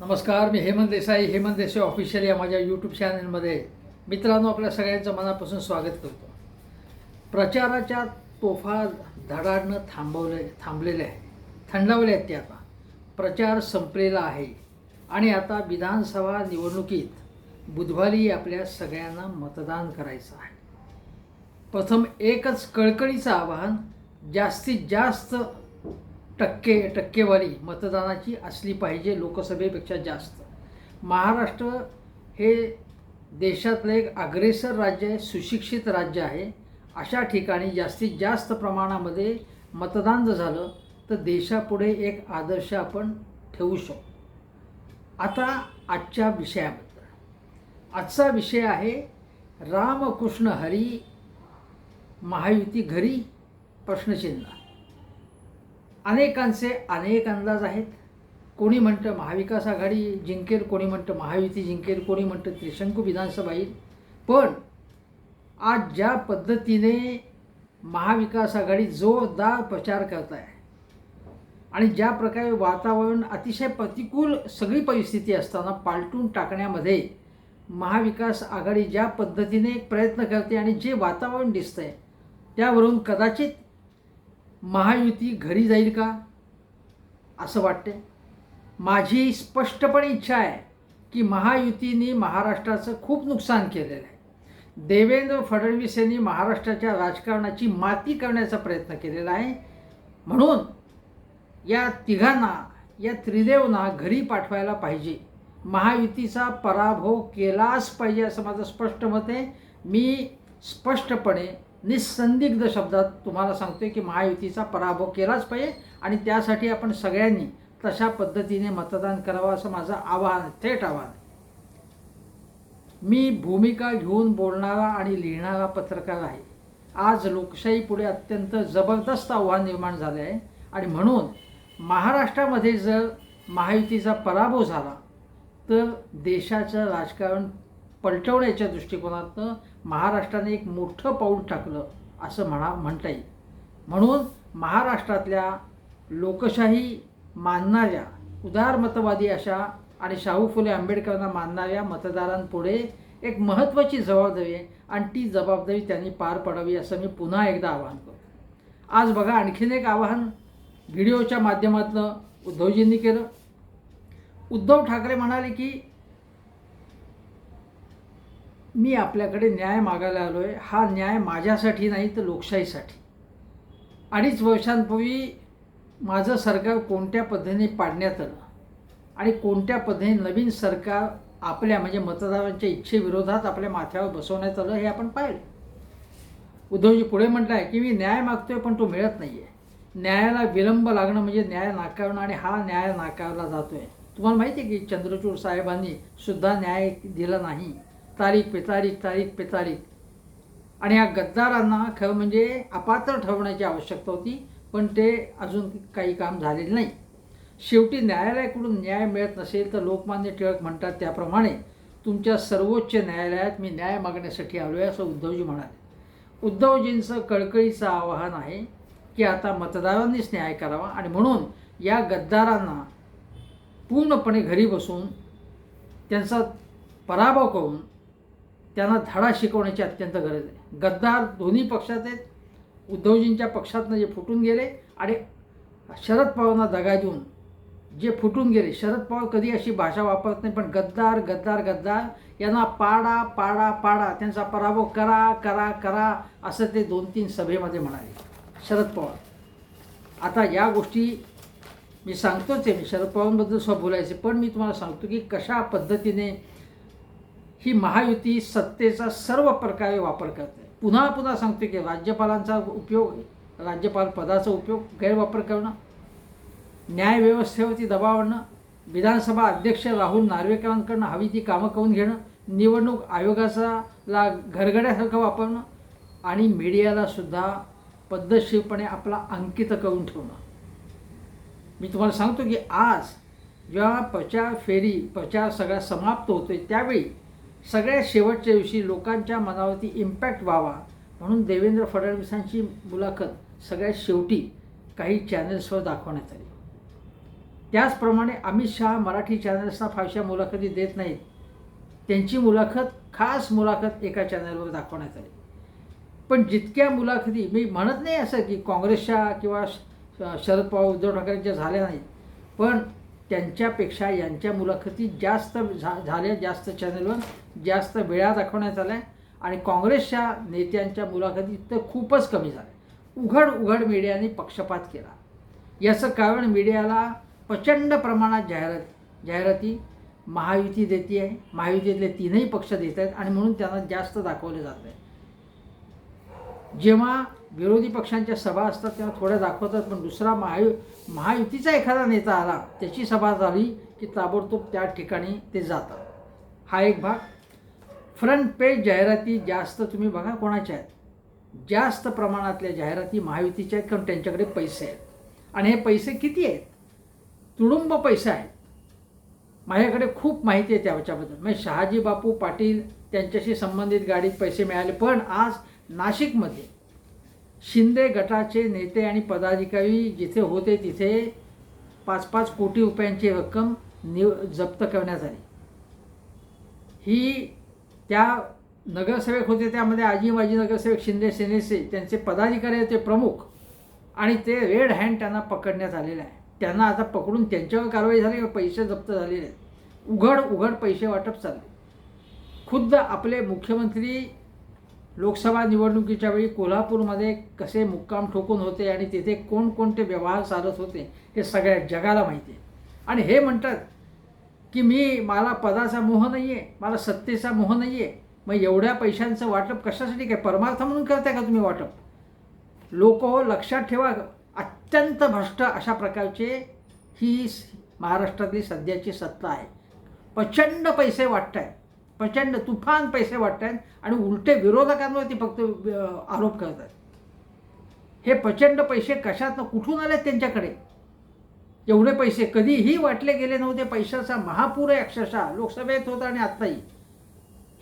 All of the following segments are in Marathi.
नमस्कार मी हेमंत देसाई हेमंत देसाई ऑफिशियल या माझ्या यूट्यूब चॅनलमध्ये मित्रांनो आपल्या सगळ्यांचं मनापासून स्वागत करतो. प्रचाराच्या तोफा धडाडनं थांबवले थांबलेले आहे. थंडावले आहेत ते आता. प्रचार संपलेला आहे. आणि आता विधानसभा निवडणुकीत बुधवारी आपल्या सगळ्यांना मतदान करायचं आहे. प्रथम एकच कळकळीचं आवाहन जास्तीत जास्त टक्के टक्केवारी मतदानाची असली पाहिजे लोकसभेपेक्षा जास्त. महाराष्ट्र हे देशातलं एक अग्रेसर राज्य आहे सुशिक्षित राज्य आहे. अशा ठिकाणी जास्तीत जास्त प्रमाणामध्ये मतदान जर झालं तर देशापुढे एक आदर्श आपण ठेवू शकतो. आता आजच्या विषयाबद्दल. आजचा विषय आहे रामकृष्ण हरी महायुती घरी प्रश्नचिन्ह. अनेकांचे अनेक अंदाज आहेत. कोणी म्हणतं महाविकास आघाडी जिंकेल कोणी म्हणतं महायुती जिंकेल कोणी म्हणतं त्रिशंकू विधानसभा येईल. पण आज ज्या पद्धतीने महाविकास आघाडी जोरदार प्रचार करत आहे आणि ज्या प्रकारे वातावरण अतिशय प्रतिकूल सगळी परिस्थिती असताना पालटून टाकण्यामध्ये महाविकास आघाडी ज्या पद्धतीने प्रयत्न करते आणि जे वातावरण दिसतं आहे त्यावरून कदाचित महायुती घरी जाईल का? असं वाटते माझी स्पष्टपणे इच्छा आहे की महायुतीने महाराष्ट्राचं खूप नुकसान केलेलं आहे. देवेंद्र फडणवीस यांनी महाराष्ट्राच्या राजकारणाची माती करण्याचा प्रयत्न केलेला आहे. म्हणून या तिघांना या त्रिदेवना घरी पाठवायला पाहिजे. महायुतीचा पराभव केलाच पाहिजे असं माझं स्पष्ट मत आहे. मी स्पष्टपणे निसंदिग्ध शब्दात तुम्हाला सांगतोय की महायुतीचा पराभव केलाच पाहिजे आणि त्यासाठी आपण सगळ्यांनी तशा पद्धतीने मतदान करावं असं माझं आवाहन थेट आवाहन मी भूमिका घेऊन बोलणारा आणि लिहिणारा पत्रकार आहे. आज लोकशाही पुढे अत्यंत जबरदस्त आव्हान निर्माण झाले आहे आणि म्हणून महाराष्ट्रामध्ये जर महायुतीचा पराभव झाला तर देशाचं राजकारण पलटवण्याच्या दृष्टिकोनातनं महाराष्ट्राने एक मोठं पाऊल टाकलं असं म्हणा म्हणता येईल. म्हणून महाराष्ट्रातल्या लोकशाही मानणाऱ्या उदारमतवादी अशा आणि शाहू फुले आंबेडकरांना मानणाऱ्या मतदारांपुढे एक महत्त्वाची जबाबदारी आहे आणि ती जबाबदारी त्यांनी पार पाडावी असं मी पुन्हा एकदा आवाहन करतो. आज बघा आणखीन एक आवाहन व्हिडिओच्या माध्यमातून उद्धवजींनी केलं. उद्धव ठाकरे म्हणाले की मी आपल्याकडे न्याय मागायला आलो आहे हा न्याय माझ्यासाठी नाही तर लोकशाहीसाठी. अडीच वर्षांपूर्वी माझं सरकार कोणत्या पद्धतीने पाडण्यात आलं? आणि कोणत्या पद्धतीने नवीन सरकार आपल्या म्हणजे मतदारांच्या इच्छेविरोधात आपल्या माथ्यावर बसवण्यात आलं हे आपण पाहिलं. उद्धवजी पुढे म्हटलं आहे की मी न्याय मागतोय पण तो मिळत नाही आहे न्यायाला विलंब लागणं म्हणजे न्याय नाकारणं आणि हा न्याय नाकारला जातो आहे तुम्हाला माहिती आहे की चंद्रचूड साहेबांनी सुद्धा न्याय दिला नाही. तारीख पे तारीख तारीख पे तारीख. आणि या गद्दारांना खरं म्हणजे अपात्र ठरवण्याची आवश्यकता होती पण ते अजून काही काम झालेलं नाही. शेवटी न्यायालयाकडून न्याय मिळत नसेल तर लोकमान्य टिळक म्हणतात त्याप्रमाणे तुमच्या सर्वोच्च न्यायालयात मी न्याय मागण्यासाठी आलो आहे असं उद्धवजी म्हणाले. उद्धवजींचं कळकळीचं आवाहन आहे की आता मतदारांनीच न्याय करावा आणि म्हणून या गद्दारांना पूर्णपणे घरी बसून त्यांचा पराभव करून त्यांना धडा शिकवण्याची अत्यंत गरज आहे. गद्दार दोन्ही पक्षात आहेत. उद्धवजींच्या पक्षातनं जे फुटून गेले आणि शरद पवारांना दगा देऊन जे फुटून गेले. शरद पवार कधी अशी भाषा वापरत नाही पण गद्दार गद्दार गद्दार यांना पाडा पाडा पाडा त्यांचा पराभव करा करा करा असं ते दोन तीन सभेमध्ये म्हणाले. शरद पवार. आता या गोष्टी मी सांगतोच आहे. मी शरद पवारांबद्दल स्वतः बोलायचे पण मी तुम्हाला सांगतो की कशा पद्धतीने ही महायुती सत्तेचा सर्व प्रकारे वापर करते. पुन्हा पुन्हा सांगतो की राज्यपालांचा उपयोग राज्यपाल पदाचा उपयोग गैरवापर करणं न्यायव्यवस्थेवरती दबाव आणणं विधानसभा अध्यक्ष राहुल नार्वेकरांकडनं हवी ती कामं करून घेणं निवडणूक आयोगाचा ला घरगड्यासारखं वापरणं आणि मीडियाला सुद्धा पद्धतशीरपणे आपला अंकित करून ठेवणं. मी तुम्हाला सांगतो की आज जेव्हा प्रचार फेरी प्रचार सगळा समाप्त होतोय त्यावेळी सगळ्यात शेवटच्या दिवशी लोकांच्या मनावरती इम्पॅक्ट व्हावा. म्हणून देवेंद्र फडणवीसांची मुलाखत सगळ्यात शेवटी काही चॅनल्सवर दाखवण्यात आली. त्याचप्रमाणे अमित शहा मराठी चॅनल्सना फारशा मुलाखती देत नाहीत. त्यांची मुलाखत खास मुलाखत एका चॅनलवर दाखवण्यात आली. पण जितक्या मुलाखती मी म्हणत नाही असं की काँग्रेसच्या किंवा श- शरद पवार उद्धव ठाकरेंच्या झाल्या नाहीत. पण त्यांच्यापेक्षा यांच्या मुलाखती जास्त झा झाल्या जास्त चॅनलवर जास्त वेळा दाखवण्यात आल्या. आणि काँग्रेसच्या नेत्यांच्या मुलाखती तर खूपच कमी झाल्या. उघड उघड मीडियाने पक्षपात केला. याचं कारण मीडियाला प्रचंड प्रमाणात जाहिरात जाहिराती महायुती देते आहे महायुतीतले तीनही पक्ष देत आहेत आणि म्हणून त्यांना जास्त दाखवले जात आहे जेव्हा विरोधी पक्षांच्या सभा असतात तेव्हा थोड्या दाखवतात पण दुसरा महायु महायुतीचा एखादा नेता आला त्याची सभा झाली की ताबडतोब त्या ठिकाणी ते जातात. हा एक भाग. फ्रंट पेज जाहिराती जास्त तुम्ही बघा कोणाच्या आहेत. जास्त प्रमाणातल्या जाहिराती महायुतीच्या आहेत कारण त्यांच्याकडे पैसे आहेत. आणि हे पैसे किती आहेत? तुडुंब पैसे आहेत. माझ्याकडे खूप माहिती आहे त्याच्याबद्दल. म्हणजे शहाजी बापू पाटील त्यांच्याशी संबंधित गाडीत पैसे मिळाले पण आज नाशिकमध्ये. शिंदे गटाचे नेते आणि पदाधिकारी जिथे होते तिथे पाच पाच कोटी रुपयांची रक्कम निव जप्त करण्यात आली. ही त्या नगरसेवक होते त्यामध्ये आजी माजी नगरसेवक शिंदे सेनेचे त्यांचे पदाधिकारी होते प्रमुख आणि ते रेड हँड त्यांना पकडण्यात आलेलं आहे. त्यांना आता पकडून त्यांच्यावर कारवाई झाली किंवा पैसे जप्त झालेले आहेत. उघड उघड पैसे वाटप चालले. खुद्द आपले मुख्यमंत्री लोकसभा निवडणुकीच्या वेळी कोल्हापूरमध्ये कसे मुक्काम ठोकून होते आणि तिथे कोणकोणते व्यवहार चालत होते हे सगळ्या जगाला माहिती आहे. आणि हे म्हणतात की मी मला पदाचा मोह नाही आहे मला सत्तेचा मोह नाही आहे मग एवढ्या पैशांचं वाटप कशासाठी काय परमार्थ म्हणून करताय का तुम्ही वाटप? लोक हो, लक्षात ठेवा अत्यंत भ्रष्ट अशा प्रकारचे ही महाराष्ट्रातली सध्याची सत्ता आहे. प्रचंड पैसे वाटत आहेत प्रचंड तुफान पैसे वाटत आहेत आणि उलटे विरोधकांवरती फक्त आरोप करत आहेत हे प्रचंड पैसे कशातनं कुठून आले त्यांच्याकडे? एवढे पैसे कधीही वाटले गेले नव्हते. पैशाचा महापूर आहे अक्षरशः. लोकसभेत होता आणि आत्ताही.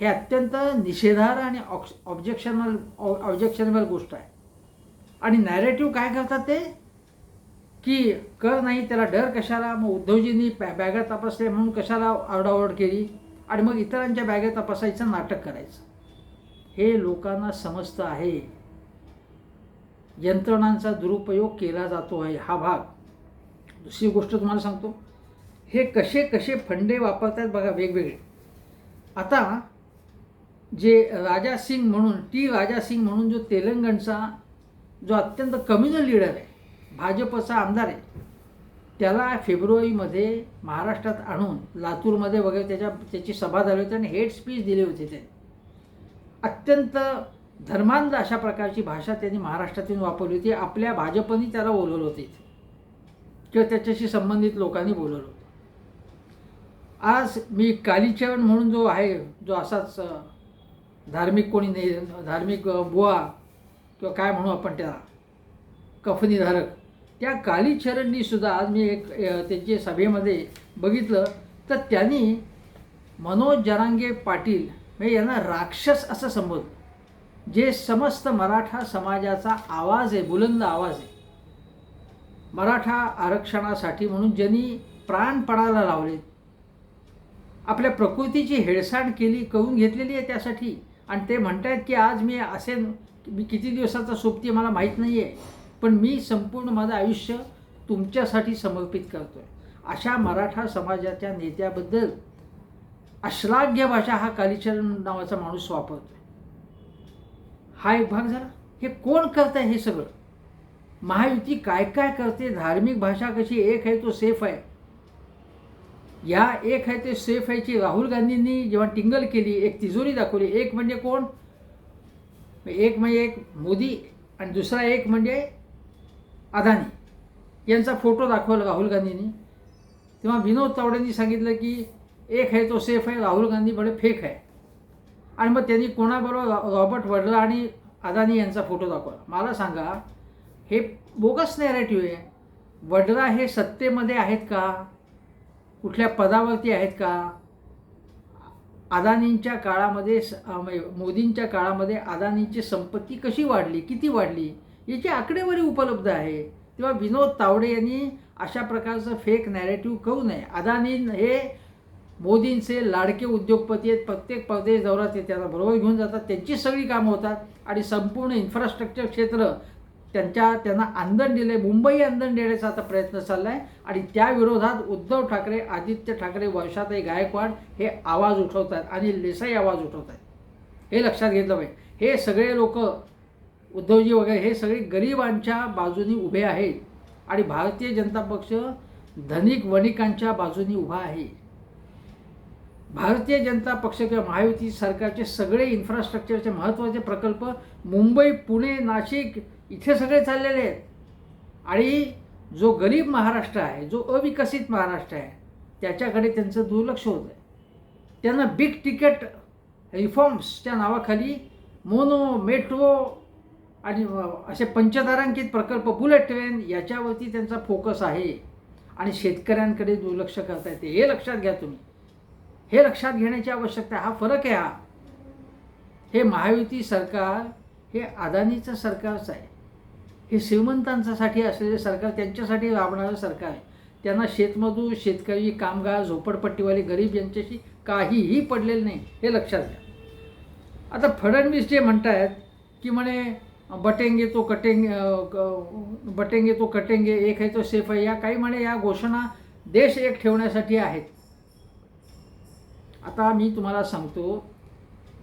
हे अत्यंत निषेधार आणि ऑब्जेक्शनल ऑब्जेक्शनेबल गोष्ट आहे. आणि नॅरेटिव्ह काय करतात ते? की कर नाही त्याला डर कशाला? मग उद्धवजींनी पॅ बॅगा तपासले म्हणून कशाला आरडाओरड केली? आणि मग इतरांच्या बॅगे तपासायचं नाटक करायचं. हे लोकांना समजतं आहे. यंत्रणांचा दुरुपयोग केला जातो आहे. हा भाग. दुसरी गोष्ट तुम्हाला सांगतो. हे कसे कसे फंडे वापरतात बघा वेगवेगळे. आता जे राजा सिंग म्हणून टी राजा सिंग म्हणून जो तेलंगणचा जो अत्यंत कम्युनल लीडर आहे भाजपचा आमदार आहे त्याला फेब्रुवारीमध्ये महाराष्ट्रात आणून लातूरमध्ये वगैरे त्याच्या त्याची सभा झाली होती आणि हेड स्पीच दिली होती ते अत्यंत धर्मांध अशा प्रकारची भाषा त्यांनी महाराष्ट्रातून वापरली होती. आपल्या भाजपनी त्याला बोलवलं होते किंवा त्याच्याशी संबंधित लोकांनी बोलवलं होतं. आज मी कालीचरण म्हणून जो आहे जो असाच धार्मिक कोणी नाही धार्मिक बुवा किंवा काय म्हणू आपण त्याला कफनीधारक त्या कालीचरणनी सुद्धा आज मी एक त्यांच्या सभेमध्ये बघितलं. तर त्यांनी मनोज जरांगे पाटील म्हणजे यांना राक्षस असं संबोधलं. जे समस्त मराठा समाजाचा आवाज आहे बुलंद आवाज आहे. मराठा आरक्षणासाठी म्हणून ज्यांनी प्राण पडायला लावले आपल्या प्रकृतीची हेळसांड केली करून घेतलेली आहे त्यासाठी. आणि ते म्हणतायत की आज मी असे मी किती दिवसाचा सोबती मला माहीत नाही आहे पण मी संपूर्ण माझं आयुष्य तुमच्यासाठी समर्पित करतो आहे अशा मराठा समाजाच्या नेत्याबद्दल अश्लाघ्य भाषा हा कालीचरण नावाचा माणूस वापरतो हा एक भाग झाला. हे कोण करत आहे हे सगळं? महायुती काय काय करते? धार्मिक भाषा कशी? एक आहे तो सेफ आहे. या एक आहे ते सेफ आहेची राहुल गांधींनी जेव्हा टिंगल केली एक तिजोरी दाखवली एक म्हणजे कोण? एक म्हणजे एक मोदी आणि दुसरा एक म्हणजे अदानी यांचा फोटो दाखवला राहुल गांधींनी. तेव्हा विनोद तावडेंनी सांगितलं की एक आहे तो सेफ आहे राहुल गांधी बडे फेक आहे. आणि मग त्यांनी कोणाबरोबर रॉबर्ट वडला आणि अदानी यांचा फोटो दाखवला. मला सांगा हे बोगस नॅरेटिव्ह आहे. वडरा हे सत्तेमध्ये आहेत का? कुठल्या पदावरती आहेत का? अदानींच्या काळामध्ये स- म्हणजे मोदींच्या काळामध्ये अदानींची संपत्ती कशी वाढली? किती वाढली? याची आकडेवारी उपलब्ध आहे. तेव्हा विनोद तावडे यांनी अशा प्रकारचं फेक नॅरेटिव्ह करू नये. अदानी हे मोदींचे लाडके उद्योगपती आहेत. प्रत्येक परदेश दौरा ते त्यांना बरोबर घेऊन जातात. त्यांची सगळी कामं होतात. आणि संपूर्ण इन्फ्रास्ट्रक्चर क्षेत्र त्यांच्या त्यांना आंदण दिलं आहे मुंबई आंदण देण्याचा आता प्रयत्न चालला आहे आणि त्या विरोधात उद्धव ठाकरे आदित्य ठाकरे वर्षाताई गायकवाड हे आवाज उठवत आहेत आणि लेसाई आवाज उठवत आहेत हे लक्षात घेतलं पाहिजे. हे सगळे लोक उद्धवजी वगैरे हे सगळे गरिबांच्या बाजूनी उभे आहेत आणि भारतीय जनता पक्ष धनिक वणिकांच्या बाजूनी उभा आहे. भारतीय जनता पक्ष किंवा महायुती सरकारचे सगळे इन्फ्रास्ट्रक्चरचे महत्त्वाचे प्रकल्प मुंबई पुणे नाशिक इथे सगळे चाललेले आहेत. आणि जो गरीब महाराष्ट्र आहे जो अविकसित महाराष्ट्र आहे त्याच्याकडे त्यांचं दुर्लक्ष होतं आहे. त्यांना बिग तिकीट रिफॉर्म्सच्या नावाखाली मोनो मेट्रो आणि असे पंचतारांकित प्रकल्प बुलेट ट्रेन याच्यावरती त्यांचा फोकस आहे. आणि शेतकऱ्यांकडे दुर्लक्ष करता येते. हे लक्षात घ्या तुम्ही. हे लक्षात घेण्याची आवश्यकता हा फरक आहे हा. हे महायुती सरकार हे अदानीचं सरकारच आहे. हे श्रीमंतांच्यासाठी असलेले सरकार त्यांच्यासाठी राबणारं सरकार आहे. त्यांना शेतमजूर शेतकरी कामगार झोपडपट्टीवाले गरीब यांच्याशी काहीही पडलेलं नाही हे लक्षात घ्या. आता फडणवीस जे म्हणत आहेत की म्हणे बटेंगे तो कटेंगे बटेंगे तो कटेंगे एक आहे तो सेफ आहे. या काही म्हणे या घोषणा देश एक ठेवण्यासाठी आहेत. आता मी तुम्हाला सांगतो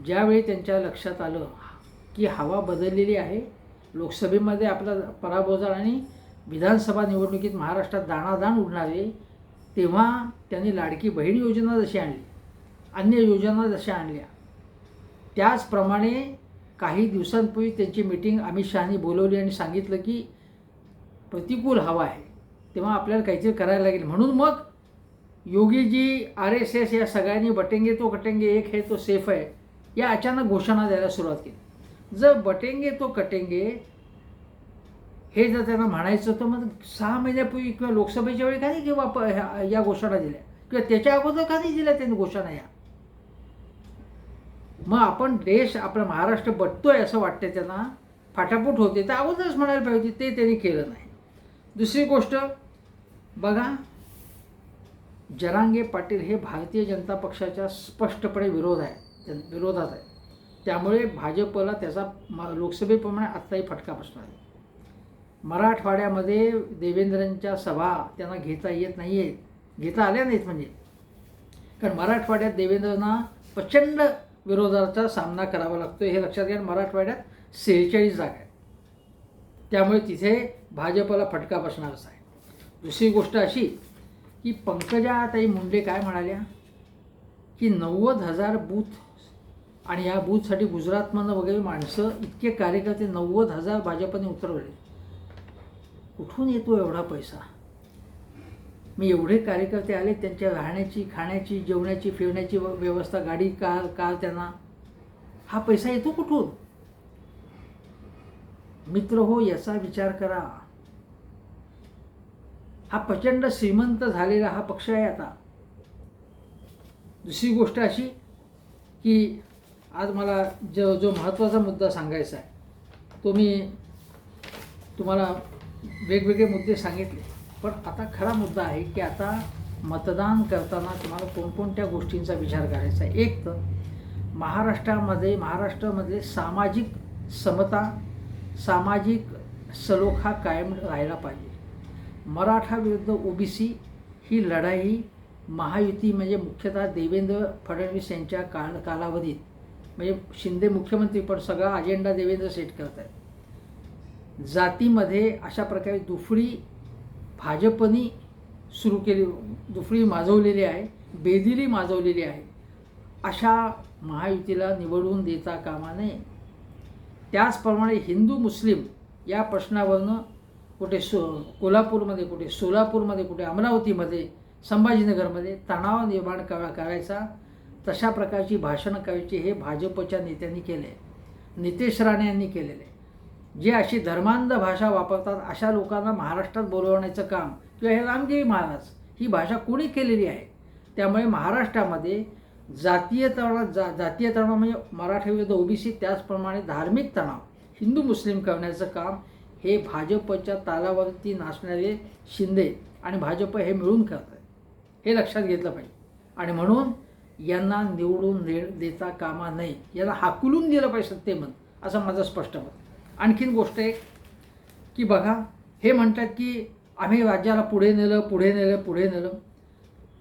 ज्यावेळी त्यांच्या लक्षात आलं की हवा बदललेली आहे लोकसभेमध्ये आपला पराभव झाला आणि विधानसभा निवडणुकीत महाराष्ट्रात दाणादाण उडणारे तेव्हा त्यांनी लाडकी बहीण योजना जशी आणली अन्य योजना जशा आणल्या त्याचप्रमाणे काही दिवसांपूर्वी त्यांची मिटिंग अमित शहानी बोलवली आणि सांगितलं की प्रतिकूल हवा आहे. तेव्हा आपल्याला काहीतरी करायला लागेल. म्हणून मग योगीजी आर एस एस या सगळ्यांनी बटेंगे तो कटेंगे एक हे तो सेफ आहे या अचानक घोषणा द्यायला सुरुवात केली. जर बटेंगे तो कटेंगे हे जर त्यांना म्हणायचं तर मग सहा महिन्यापूर्वी किंवा लोकसभेच्या वेळी का नाही किंवा प- ह्या- या घोषणा दिल्या? किंवा त्याच्या अगोदर का नाही दिल्या त्यांनी घोषणा या? मग आपण देश आपला महाराष्ट्र बटतोय असं वाटतं त्यांना. फाटाफूट होते. तर अगोदरच म्हणायला पाहिजे ते त्यांनी केलं नाही. दुसरी गोष्ट बघा जरांगे पाटील हे भारतीय जनता पक्षाच्या स्पष्टपणे विरोध आहे. त्या- विरोधात आहे. त्यामुळे भाजपला त्याचा म- लोकसभेप्रमाणे आत्ताही फटका बसणार आहे. मराठवाड्यामध्ये देवेंद्रांच्या सभा त्यांना घेता येत नाही आहेत घेता आल्या नाहीत म्हणजे. कारण मराठवाड्यात देवेंद्रांना प्रचंड विरोधाचा सामना करावा लागतो हे लक्षात घ्या मराठवाड्यात सेहेचाळीस जागा आहेत. त्यामुळे तिथे भाजपला फटका बसणारच आहे दुसरी गोष्ट अशी की पंकजाताई मुंडे काय म्हणाल्या? की नव्वद हजार बूथ आणि या बूथसाठी गुजरातमधनं वगैरे माणसं इतके कार्यकर्ते नव्वद हजार भाजपने उतरवले. कुठून येतो एवढा पैसा? मी एवढे कार्यकर्ते आले त्यांच्या राहण्याची खाण्याची जेवण्याची फिरण्याची व- व्यवस्था गाडी कार कार त्यांना. हा पैसा येतो कुठून? मित्र हो याचा विचार करा. हा प्रचंड श्रीमंत झालेला हा पक्ष आहे आता. दुसरी गोष्ट अशी की आज मला जो जो महत्त्वाचा मुद्दा सांगायचा आहे तो मी तुम्हाला वेगवेगळे मुद्दे सांगितले. पण आता खरा मुद्दा आहे की आता मतदान करताना तुम्हाला कोणकोणत्या गोष्टींचा विचार करायचा आहे? एक तर महाराष्ट्रामध्ये महाराष्ट्रामध्ये सामाजिक समता सामाजिक सलोखा कायम राहायला पाहिजे. मराठा विरुद्ध ओबीसी ही लढाई महायुती म्हणजे मुख्यतः देवेंद्र फडणवीस यांच्या काळ कालावधीत म्हणजे शिंदे मुख्यमंत्री पण सगळा अजेंडा देवेंद्र सेट करत आहेत जातीमध्ये अशा प्रकारे दुफळी भाजपनी सुरू केली. दुफळी माजवलेली आहे बेदिली माजवलेली आहे. अशा महायुतीला निवडून देता कामा नये. त्याचप्रमाणे हिंदू मुस्लिम या प्रश्नावरनं कुठे सो कोल्हापूरमध्ये कुठे सोलापूरमध्ये कुठे अमरावतीमध्ये संभाजीनगरमध्ये तणाव निर्माण करा करायचा. तशा प्रकारची भाषणं करायची हे भाजपच्या नेत्यांनी केले नितेश राणे यांनी केलेले जे अशी धर्मांध भाषा वापरतात अशा लोकांना महाराष्ट्रात बोलवण्याचं काम किंवा हे रामदेवी महाराज ही भाषा कोणी केलेली आहे? त्यामुळे महाराष्ट्रामध्ये जातीय तणाव जा जातीय तणाव म्हणजे मराठी विरुद्ध ओबीसी त्याचप्रमाणे धार्मिक तणाव हिंदू मुस्लिम करण्याचं काम हे भाजपच्या तालावरती नाचणारे शिंदे आणि भाजप हे मिळून करत आहे हे लक्षात घेतलं पाहिजे. आणि म्हणून यांना निवडून दे देता कामा नये. यांना हाकलून दिलं पाहिजे सत्तेमध असं माझं स्पष्ट मत आणखीन गोष्ट एक की बघा हे म्हणतात की आम्ही राज्याला पुढे नेलं पुढे नेलं पुढे नेलं.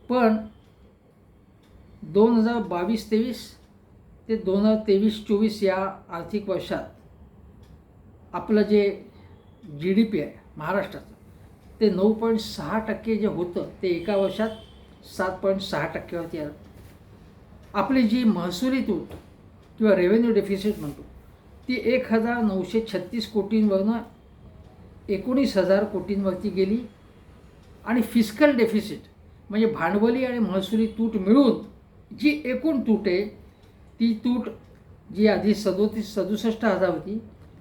पण दोन हजार बावीस तेवीस ते दोन हजार तेवीस चोवीस या आर्थिक वर्षात आपलं जे जी डी पी आहे महाराष्ट्राचं ते नऊ पॉईंट सहा टक्के जे होतं ते एका वर्षात सात पॉईंट सहा टक्क्यावरती आलं. आपली जी महसुली तूट किंवा रेव्हेन्यू डेफिसिट म्हणतो ती एक हजार नऊशे छत्तीस कोटींवरनं एकोणीस हजार कोटींवरती गेली. आणि फिस्कल डेफिसिट म्हणजे भांडवली आणि महसुली तूट मिळून जी एकूण तूट आहे ती तूट जी आधी सदोतीस सदुसष्ट हजार होती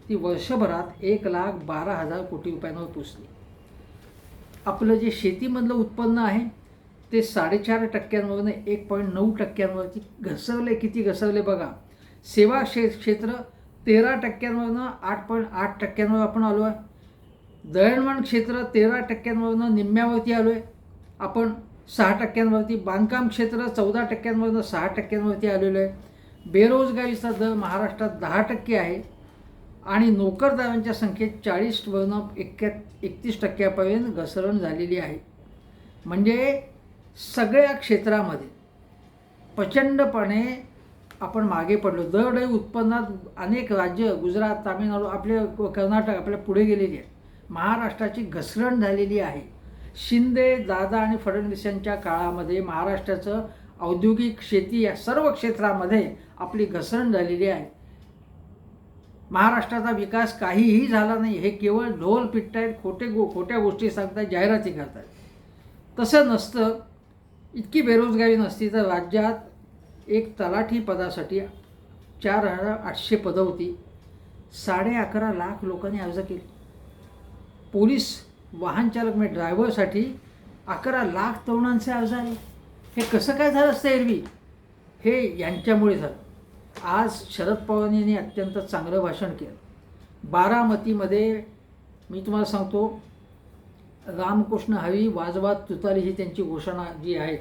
ती वर्षभरात एक लाख बारा हजार कोटी रुपयांवर पोचली. आपलं जे शेतीमधलं उत्पन्न आहे ते साडेचार टक्क्यांवरनं एक पॉईंट नऊ टक्क्यांवरती घसरले. किती घसरले बघा? सेवा क्षे क्षेत्र तेरा टक्क्यांवरनं आठ पॉईंट आठ टक्क्यांवर आपण आलो आहे. दळणवण क्षेत्र तेरा टक्क्यांवरनं निम्म्यावरती आलो आहे. आपण सहा टक्क्यांवरती बांधकाम क्षेत्र चौदा टक्क्यांवरनं सहा टक्क्यांवरती आलेलो आहे. बेरोजगारीचा दर महाराष्ट्रात दहा टक्के आहे. आणि नोकरदारांच्या संख्येत चाळीसवरनं एक्क्या एकतीस टक्क्यापर्यंत घसरण झालेली आहे. म्हणजे सगळ्या क्षेत्रामध्ये प्रचंडपणे आपण मागे पडलो. दरडोई उत्पन्नात अनेक राज्य गुजरात तामिळनाडू आपले कर्नाटक आपल्या पुढे गेलेली. आहे महाराष्ट्राची घसरण झालेली आहे. शिंदे दादा आणि फडणवीस यांच्या काळामध्ये महाराष्ट्राचं औद्योगिक शेती या सर्व क्षेत्रामध्ये आपली घसरण झालेली आहे. महाराष्ट्राचा विकास काहीही झाला नाही. हे केवळ ढोल पिट्टायत खोटे गो खोट्या गोष्टी सांगतात जाहिराती करतात तसं नसतं. इतकी बेरोजगारी नसती तर राज्यात एक तलाठी पदासाठी चार हजार आठशे पदं होती. साडे अकरा लाख लोकांनी अर्ज केले. पोलीस वाहनचालक म्हणजे ड्रायव्हरसाठी अकरा लाख तरुणांचे अर्ज आले. हे कसं काय झालं असतं एरवी? हे यांच्यामुळे झालं. आज शरद पवारांनी अत्यंत चांगलं भाषण केलं. बारामतीमध्ये मी तुम्हाला सांगतो रामकृष्ण हरी वाजवा तुतारी ही त्यांची घोषणा जी आहे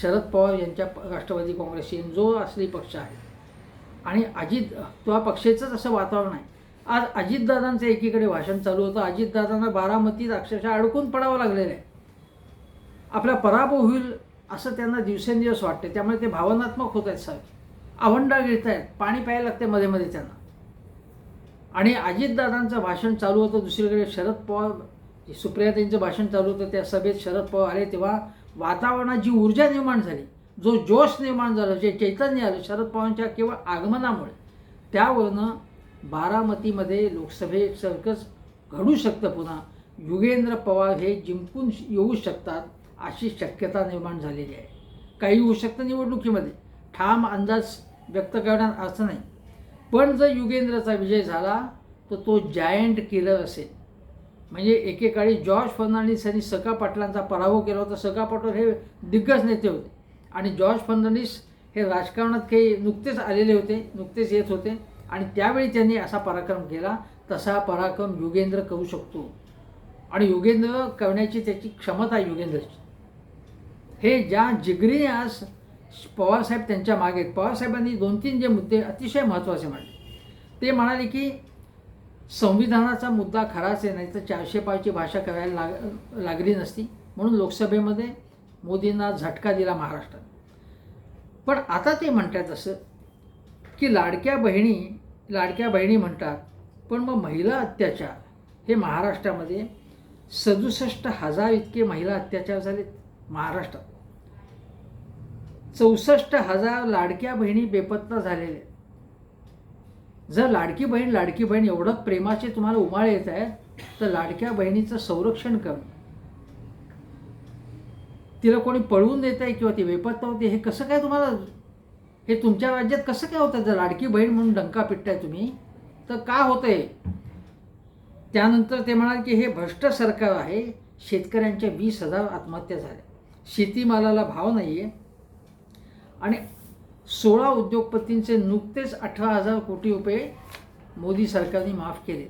शरद पवार यांच्या राष्ट्रवादी काँग्रेसशी जो असलेली पक्ष आहे. आणि अजित त्या पक्षाचंच असं वातावरण आहे. आज अजितदादांचं एकीकडे भाषण चालू होतं. अजितदादांना बारामतीत अक्षरशः अडकून पडावं लागलेलं आहे. आपला पराभव होईल असं त्यांना दिवसेंदिवस वाटते त्यामुळे ते भावनात्मक होत आहेत सर आवंडा गिळत आहेत पाणी प्यायला लागते मध्ये मध्ये त्यांना. आणि अजितदादांचं भाषण चालू होतं. दुसरीकडे शरद पवार सुप्रियाताईंचं भाषण चालू होतं. त्या सभेत शरद पवार आले तेव्हा वातावरणात जी ऊर्जा निर्माण झाली. जो जोश निर्माण झाला जे चैतन्य आलं शरद पवारांच्या केवळ आगमनामुळे त्यावरनं बारामतीमध्ये लोकसभेसारखंच घडू शकतं पुन्हा. युगेंद्र पवार हे जिंकून येऊ शकतात अशी शक्यता निर्माण झालेली आहे. काही होऊ शकतं निवडणुकीमध्ये. ठाम अंदाज व्यक्त करण्यात अर्थ नाही. पण जर युगेंद्रचा विजय झाला तर तो जायंट किलर असेल. म्हणजे एकेकाळी जॉर्ज फर्नांडिस यांनी सका पाटलांचा पराभव केला होता. सका पाटील हे दिग्गज नेते होते. आणि जॉर्ज फर्नांडिस हे राजकारणात काही नुकतेच आलेले होते नुकतेच येत होते. आणि त्यावेळी त्यांनी असा पराक्रम केला तसा पराक्रम युगेंद्र करू शकतो. आणि युगेंद्र करण्याची त्याची क्षमता योगेंद्रची. युगेंद्रची हे ज्या जिगरीने आज पवारसाहेब त्यांच्या मागे आहेत. पवारसाहेबांनी दोन तीन जे मुद्दे अतिशय महत्त्वाचे मांडले. ते म्हणाले की संविधानाचा मुद्दा खराच आहे नाही तर चारशे पाचची भाषा करायला लाग लागली नसती. म्हणून लोकसभेमध्ये मोदींना झटका दिला महाराष्ट्रात पण आता ते म्हणतात असं की लाडक्या बहिणी लाडक्या बहिणी म्हणतात पण मग महिला अत्याचार हे महाराष्ट्रामध्ये सदुसष्ट हजार इतके महिला अत्याचार झालेत महाराष्ट्रात. चौसष्ट हजार लाडक्या बहिणी बेपत्ता झालेल्या आहेत. जर लाडकी बहीण लाडकी बहीण एवढं प्रेमाचे तुम्हाला उमाळ येत आहेत तर लाडक्या बहिणीचं संरक्षण करणं. तिला कोणी पळवून देत आहे किंवा ती बेपत्ता होते हे कसं काय तुम्हाला हे तुमच्या राज्यात कसं काय होतं? जर लाडकी बहीण म्हणून डंका पिटताय तुम्ही तर का होतंय? त्यानंतर ते म्हणाल की हे भ्रष्ट सरकार आहे शेतकऱ्यांच्या वीस हजार आत्महत्या झाल्या. शेतीमालाला भाव नाही आहे आणि सोळा उद्योगपतींचे नुकतेच अठरा हजार कोटी रुपये मोदी सरकारने माफ केले.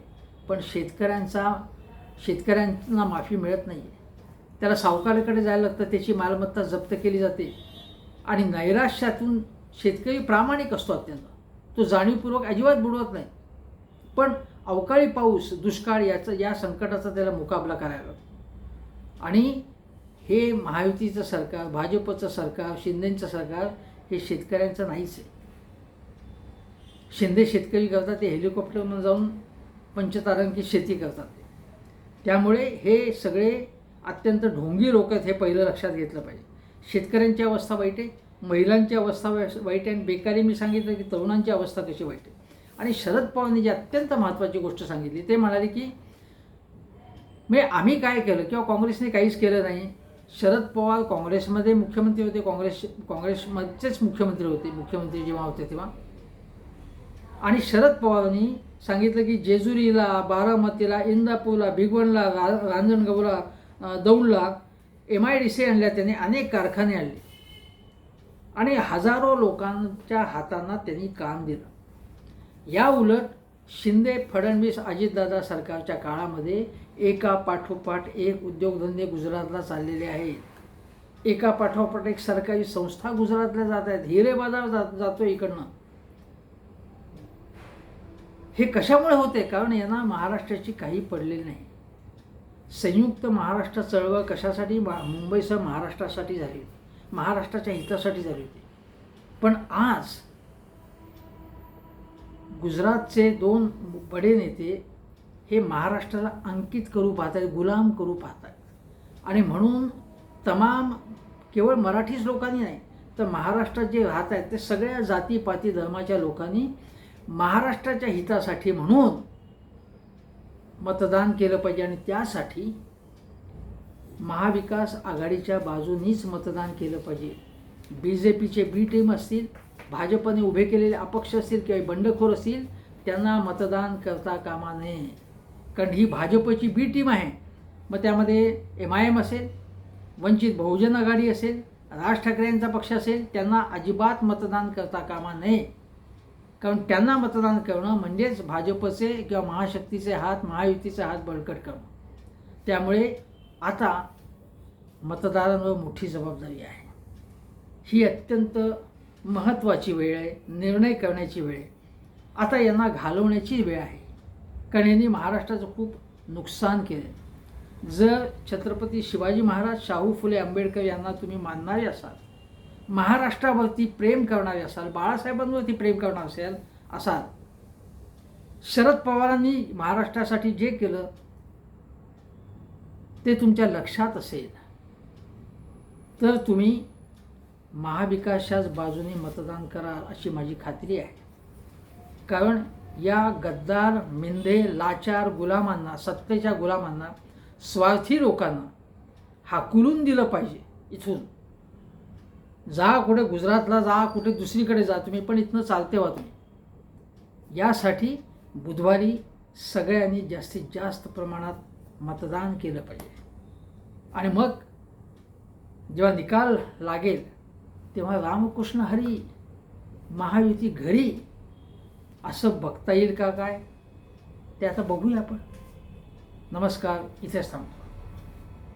पण शेतकऱ्यांचा शेतकऱ्यांना माफी मिळत नाही आहे त्याला सावकाराकडे जायला लागतं त्याची मालमत्ता जप्त केली जाते. आणि नैराश्यातून शेतकरी प्रामाणिक असतो अत्यंत. तो जाणीवपूर्वक अजिबात बुडवत नाही. पण अवकाळी पाऊस दुष्काळ याचा या संकटाचा त्याला मुकाबला करायला लागतो. आणि हे महायुतीचं सरकार भाजपचं सरकार शिंदेंचं सरकार हे शेतकऱ्यांचं नाहीच आहे. शिंदे शेतकरी करतात ते हेलिकॉप्टरनं जाऊन पंचतारांकी शेती करतात. त्यामुळे हे सगळे अत्यंत ढोंगी लोक आहेत हे पहिलं लक्षात घेतलं पाहिजे. शेतकऱ्यांची अवस्था वाईट आहे महिलांची अवस्था वाईट आहे आणि बेकारी मी सांगितलं की तरुणांची अवस्था कशी वाईट आहे. आणि शरद पवारांनी जी अत्यंत महत्त्वाची गोष्ट सांगितली ते म्हणाले की म्हणजे आम्ही काय केलं किंवा काँग्रेसने काहीच केलं नाही शरद पवार काँग्रेसमध्ये मुख्यमंत्री होते काँग्रेस काँग्रेसमध्येच मुख्यमंत्री होते मुख्यमंत्री जेव्हा होते तेव्हा. आणि शरद पवारांनी सांगितलं की जेजुरीला बारामतीला इंदापूरला भिगवणला रा रांजणगावला दौंडला एम आय डी सी आणल्या त्यांनी अनेक कारखाने आणले. आणि हजारो लोकांच्या हातांना त्यांनी काम दिलं. या उलट शिंदे फडणवीस अजितदादा सरकारच्या काळामध्ये एका पाठोपाठ एक उद्योगधंदे गुजरातला चाललेले आहेत. एका पाठोपाठ एक सरकारी संस्था गुजरातला जात आहेत. हिरे बाजार जात जातो इकडनं. हे कशामुळे होते? कारण यांना महाराष्ट्राची काही पडलेली नाही. संयुक्त महाराष्ट्र चळवळ कशासाठी? मा- मुंबईसह महाराष्ट्रासाठी झाली होती. महाराष्ट्राच्या हितासाठी झाली होती. पण आज गुजरातचे दोन बडे नेते हे महाराष्ट्राला अंकित करू पाहत आहेत गुलाम करू पाहत आहेत आणि म्हणून तमाम केवळ मराठीच लोकांनी नाही तर महाराष्ट्रात जे राहत आहेत ते सगळ्या जातीपाती धर्माच्या लोकांनी महाराष्ट्राच्या हितासाठी म्हणून मतदान केलं पाहिजे. आणि त्यासाठी महाविकास आघाडीच्या बाजूनीच मतदान केलं पाहिजे. बी जे पीचे बी टीम असतील भाजपने उभे केलेले अपक्ष असतील किंवा बंडखोर असतील त्यांना मतदान करता कामा नये. कारण ही भाजपची बी टीम आहे. मग त्यामध्ये एम आय एम असेल वंचित बहुजन आघाडी असेल राज ठाकरे यांचा पक्ष असेल त्यांना अजिबात मतदान करता कामा नये. कारण त्यांना मतदान करणं म्हणजेच भाजपचे किंवा महाशक्तीचे हात महायुतीचे हात बळकट करणं. त्यामुळे आता मतदारांवर मोठी जबाबदारी आहे. ही अत्यंत महत्त्वाची वेळ आहे निर्णय करण्याची वेळ आहे. आता यांना घालवण्याची वेळ आहे. कारण यांनी महाराष्ट्राचं खूप नुकसान केलं जर छत्रपती शिवाजी महाराज शाहू फुले आंबेडकर यांना तुम्ही मानणारे असाल महाराष्ट्रावरती प्रेम करणारे असाल बाळासाहेबांवरती प्रेम करणार असेल असाल शरद पवारांनी महाराष्ट्रासाठी जे केलं ते तुमच्या लक्षात असेल. तर तुम्ही महाविकासच्याच बाजूने मतदान करा अशी माझी खात्री आहे. कारण या गद्दार मिंधे लाचार गुलामांना सत्तेच्या गुलामांना स्वार्थी लोकांना हाकुलून दिलं पाहिजे इथून. जा कुठे गुजरातला जा कुठे दुसरीकडे जा तुम्ही पण इथनं चालते वा तुम्ही. यासाठी बुधवारी सगळ्यांनी जास्तीत जास्त प्रमाणात मतदान केलं पाहिजे. आणि मग जेव्हा निकाल लागेल तेव्हा रामकृष्ण हरी महायुती घरी असं बघता येईल का काय? ते आता बघूया आपण. नमस्कार इथेच थांबतो.